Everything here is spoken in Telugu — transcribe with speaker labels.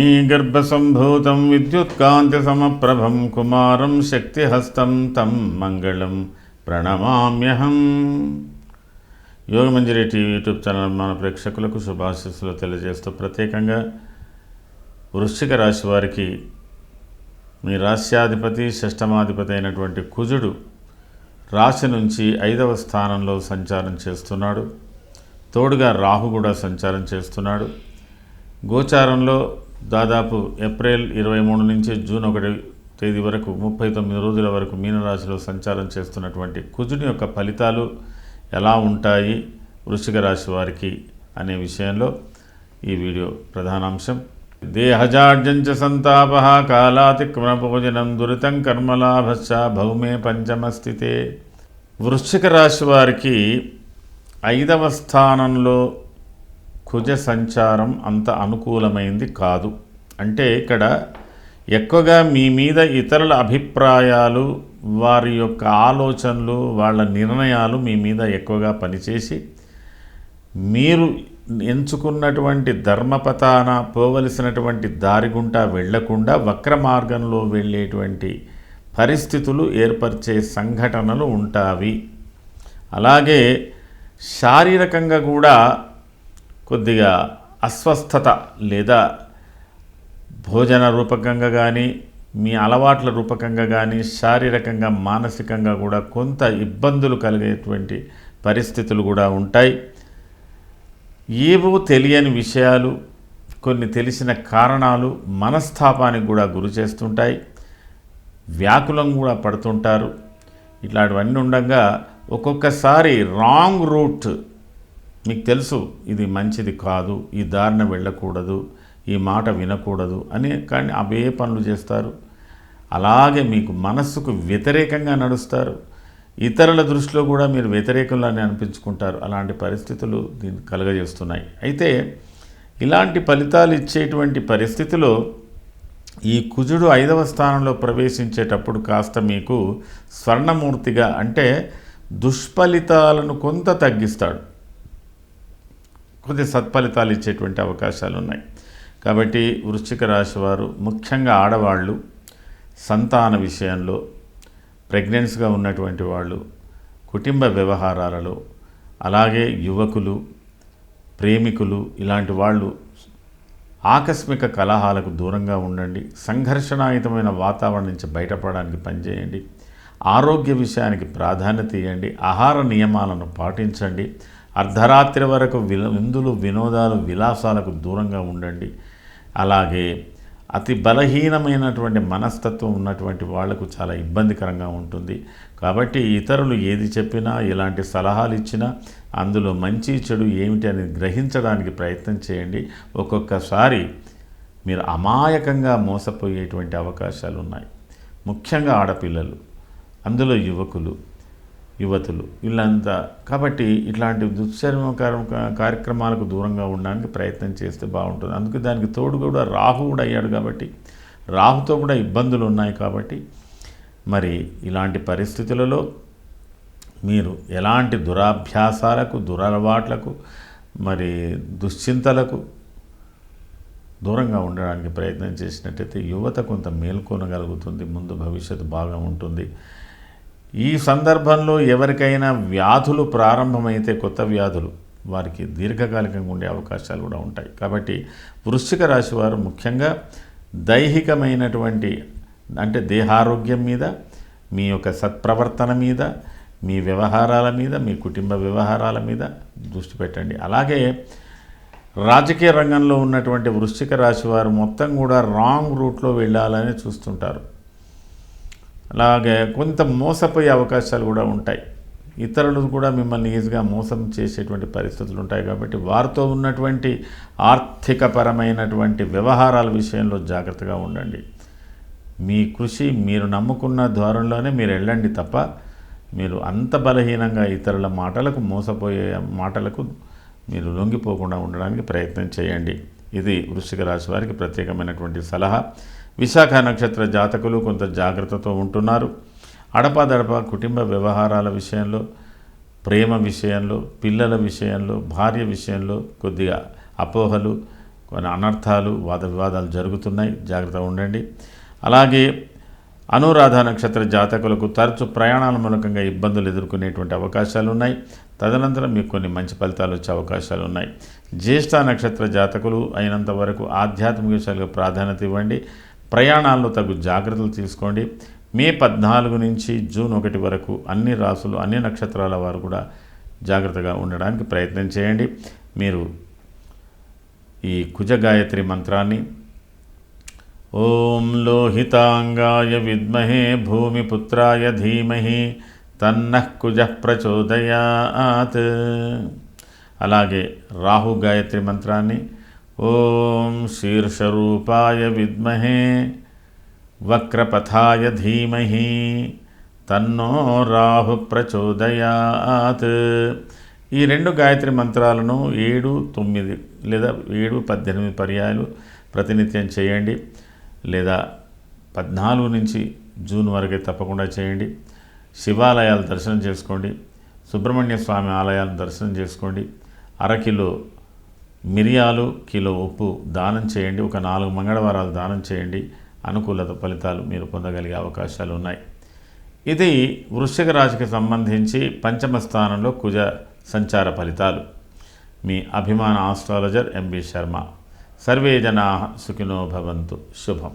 Speaker 1: ధరణీగర్భసంభూతం విద్యుత్కాంతిసమప్రభం కుమారం శక్తిహస్తం తం మంగళం ప్రణమామ్యహం. యోగమంజరి టీవీ యూట్యూబ్ ఛానల్ మన ప్రేక్షకులకు శుభాశీస్సులు తెలియజేస్తూ ప్రత్యేకంగా వృశ్చిక రాశి వారికి మీ రాశ్యాధిపతి షష్టమాధిపతి అయినటువంటి కుజుడు రాశి నుంచి ఐదవ స్థానంలో సంచారం చేస్తున్నాడు. తోడుగా రాహు కూడా సంచారం చేస్తున్నాడు. గోచారంలో దాదాపు ఏప్రిల్ ఇరవై మూడు నుంచి జూన్ ఒకటి తేదీ వరకు ముప్పై తొమ్మిది రోజుల వరకు మీనరాశిలో సంచారం చేస్తున్నటువంటి కుజుని యొక్క ఫలితాలు ఎలా ఉంటాయి వృషిక రాశి వారికి అనే విషయంలో ఈ వీడియో ప్రధానాంశం. దేహజాడ్యంచ సంతాప కాలాతిక్రమభోజనం దురితం కర్మలాభశ్చ భౌమే పంచమస్థితే. వృశ్చిక రాశి వారికి ఐదవ స్థానంలో కుజ సంచారం అంత అనుకూలమైంది కాదు. అంటే ఇక్కడ ఎక్కువగా మీ మీద ఇతరుల అభిప్రాయాలు వారి యొక్క ఆలోచనలు వాళ్ళ నిర్ణయాలు మీ మీద ఎక్కువగా పనిచేసి మీరు ఎంచుకున్నటువంటి ధర్మపతాన పోవలసినటువంటి దారి గుండా వెళ్ళకుండా వక్ర మార్గంలో వెళ్ళేటువంటి పరిస్థితులు ఏర్పరిచే సంఘటనలు ఉంటావి. అలాగే శారీరకంగా కూడా కొద్దిగా అస్వస్థత లేదా భోజన రూపకంగా కానీ మీ అలవాట్ల రూపకంగా కానీ శారీరకంగా మానసికంగా కూడా కొంత ఇబ్బందులు కలిగేటువంటి పరిస్థితులు కూడా ఉంటాయి. ఏవో తెలియని విషయాలు కొన్ని తెలిసిన కారణాలు మనస్తాపానికి కూడా గురి చేస్తుంటాయి. వ్యాకులం కూడా పడుతుంటారు. ఇట్లాంటివన్నీ ఉండగా ఒక్కొక్కసారి రాంగ్ రూట్ మీకు తెలుసు ఇది మంచిది కాదు ఈ దారిన వెళ్ళకూడదు ఈ మాట వినకూడదు అని కానీ అవే పనులు చేస్తారు. అలాగే మీకు మనస్సుకు వ్యతిరేకంగా నడుస్తారు. ఇతరుల దృష్టిలో కూడా మీరు వ్యతిరేకంలానే అనిపించుకుంటారు. అలాంటి పరిస్థితులు దీన్ని కలుగజేస్తున్నాయి. అయితే ఇలాంటి ఫలితాలు ఇచ్చేటువంటి పరిస్థితిలో ఈ కుజుడు ఐదవ స్థానంలో ప్రవేశించేటప్పుడు కాస్త మీకు స్వర్ణమూర్తిగా అంటే దుష్ఫలితాలను కొంత తగ్గిస్తాడు. కొద్ది సత్ఫలితాలు ఇచ్చేటువంటి అవకాశాలు ఉన్నాయి కాబట్టి వృశ్చిక రాశి వారు ముఖ్యంగా ఆడవాళ్ళు సంతాన విషయంలో ప్రెగ్నెన్సీగా ఉన్నటువంటి వాళ్ళు కుటుంబ వ్యవహారాలలో అలాగే యువకులు ప్రేమికులు ఇలాంటి వాళ్ళు ఆకస్మిక కలహాలకు దూరంగా ఉండండి. సంఘర్షణాయుతమైన వాతావరణం నుంచి బయటపడడానికి పనిచేయండి. ఆరోగ్య విషయానికి ప్రాధాన్యత ఇవ్వండి. ఆహార నియమాలను పాటించండి. అర్ధరాత్రి వరకు విల విందులు వినోదాలు విలాసాలకు దూరంగా ఉండండి. అలాగే అతి బలహీనమైనటువంటి మనస్తత్వం ఉన్నటువంటి వాళ్ళకు చాలా ఇబ్బందికరంగా ఉంటుంది. కాబట్టి ఇతరులు ఏది చెప్పినా ఎలాంటి సలహాలు ఇచ్చినా అందులో మంచి చెడు ఏమిటి అని గ్రహించడానికి ప్రయత్నం చేయండి. ఒక్కొక్కసారి మీరు అమాయకంగా మోసపోయేటువంటి అవకాశాలు ఉన్నాయి ముఖ్యంగా ఆడపిల్లలు అందులో యువకులు యువతులు వీళ్ళంతా. కాబట్టి ఇట్లాంటి దుశ్చర్మకార కార్యక్రమాలకు దూరంగా ఉండడానికి ప్రయత్నం చేస్తే బాగుంటుంది. అందుకే దానికి తోడు కూడా రాహు కూడా అయ్యాడు కాబట్టి రాహుతో కూడా ఇబ్బందులు ఉన్నాయి కాబట్టి మరి ఇలాంటి పరిస్థితులలో మీరు ఎలాంటి దురాభ్యాసాలకు దురలవాట్లకు మరి దుశ్చింతలకు దూరంగా ఉండడానికి ప్రయత్నం చేసినట్టయితే యువత కొంత మేల్కొనగలుగుతుంది ముందు భవిష్యత్తు బాగా ఉంటుంది. ఈ సందర్భంలో ఎవరికైనా వ్యాధులు ప్రారంభమైతే కొత్త వ్యాధులు వారికి దీర్ఘకాలికంగా ఉండే అవకాశాలు కూడా ఉంటాయి. కాబట్టి వృశ్చిక రాశి వారు ముఖ్యంగా దైహికమైనటువంటి అంటే దేహారోగ్యం మీద మీ యొక్క సత్ప్రవర్తన మీద మీ వ్యవహారాల మీద మీ కుటుంబ వ్యవహారాల మీద దృష్టి పెట్టండి. అలాగే రాజకీయ రంగంలో ఉన్నటువంటి వృశ్చిక రాశి వారు మొత్తం కూడా రాంగ్ రూట్లో వెళ్ళాలని చూస్తుంటారు. అలాగే కొంత మోసపోయే అవకాశాలు కూడా ఉంటాయి. ఇతరులు కూడా మిమ్మల్ని ఈజీగా మోసం చేసేటువంటి పరిస్థితులు ఉంటాయి కాబట్టి వారితో ఉన్నటువంటి ఆర్థికపరమైనటువంటి వ్యవహారాల విషయంలో జాగ్రత్తగా ఉండండి. మీ కృషి మీరు నమ్ముకున్న ద్వారంలోనే మీరు వెళ్ళండి తప్ప మీరు అంత బలహీనంగా ఇతరుల మాటలకు మోసపోయే మాటలకు మీరు లొంగిపోకుండా ఉండడానికి ప్రయత్నం చేయండి. ఇది వృశ్చిక రాశి వారికి ప్రత్యేకమైనటువంటి సలహా. విశాఖ నక్షత్ర జాతకులు కొంత జాగ్రత్తతో ఉంటున్నారు. అడపాదడప కుటుంబ వ్యవహారాల విషయంలో ప్రేమ విషయంలో పిల్లల విషయంలో భార్య విషయంలో కొద్దిగా అపోహలు కొన్ని అనర్థాలు వాద వివాదాలు జరుగుతున్నాయి. జాగ్రత్తగా ఉండండి. అలాగే అనురాధ నక్షత్ర జాతకులకు తరచు ప్రయాణాల మూలకంగా ఇబ్బందులు ఎదుర్కొనేటువంటి అవకాశాలు ఉన్నాయి. తదనంతరం మీకు కొన్ని మంచి ఫలితాలు వచ్చే అవకాశాలు ఉన్నాయి. జ్యేష్ఠ నక్షత్ర జాతకులు అయినంత వరకు ఆధ్యాత్మిక విషయాలకు ప్రాధాన్యత ఇవ్వండి. ప్రయాణాల్లో తగు జాగ్రత్తలు తీసుకోండి. మే పద్నాలుగు నుంచి జూన్ ఒకటి వరకు అన్ని రాసులు అన్ని నక్షత్రాల వారు కూడా జాగ్రత్తగా ఉండడానికి ప్రయత్నం చేయండి. మీరు ఈ కుజ గాయత్రి మంత్రాన్ని ఓం లోహితాంగాయ విద్మహే భూమిపుత్రాయ ధీమహి తన్నః కుజ ప్రచోదయాత్. అలాగే రాహు గాయత్రి మంత్రాన్ని ఓం శీర్షరూపాయ విద్మహే వక్రపథాయ ధీమహి తన్నో రాహు ప్రచోదయాత్. ఈ రెండు గాయత్రి మంత్రాలను ఏడు తొమ్మిది లేదా ఏడు పద్దెనిమిది పర్యాయాలు ప్రతినిత్యం చేయండి లేదా పద్నాలుగు నుంచి జూన్ వరకే తప్పకుండా చేయండి. శివాలయాలు దర్శనం చేసుకోండి. సుబ్రహ్మణ్య స్వామి ఆలయాలను దర్శనం చేసుకోండి. అరకిలో మిరియాలు కిలో ఉప్పు దానం చేయండి ఒక నాలుగు మంగళవారాలు దానం చేయండి. అనుకూలత ఫలితాలు మీరు పొందగలిగే అవకాశాలు ఉన్నాయి. ఇది వృశ్చిక రాశికి సంబంధించి పంచమ స్థానంలో కుజ సంచార ఫలితాలు. మీ అభిమాన ఆస్ట్రాలజర్ ఎంబి శర్మ. సర్వే జనా సుఖినో భవంతు. శుభం.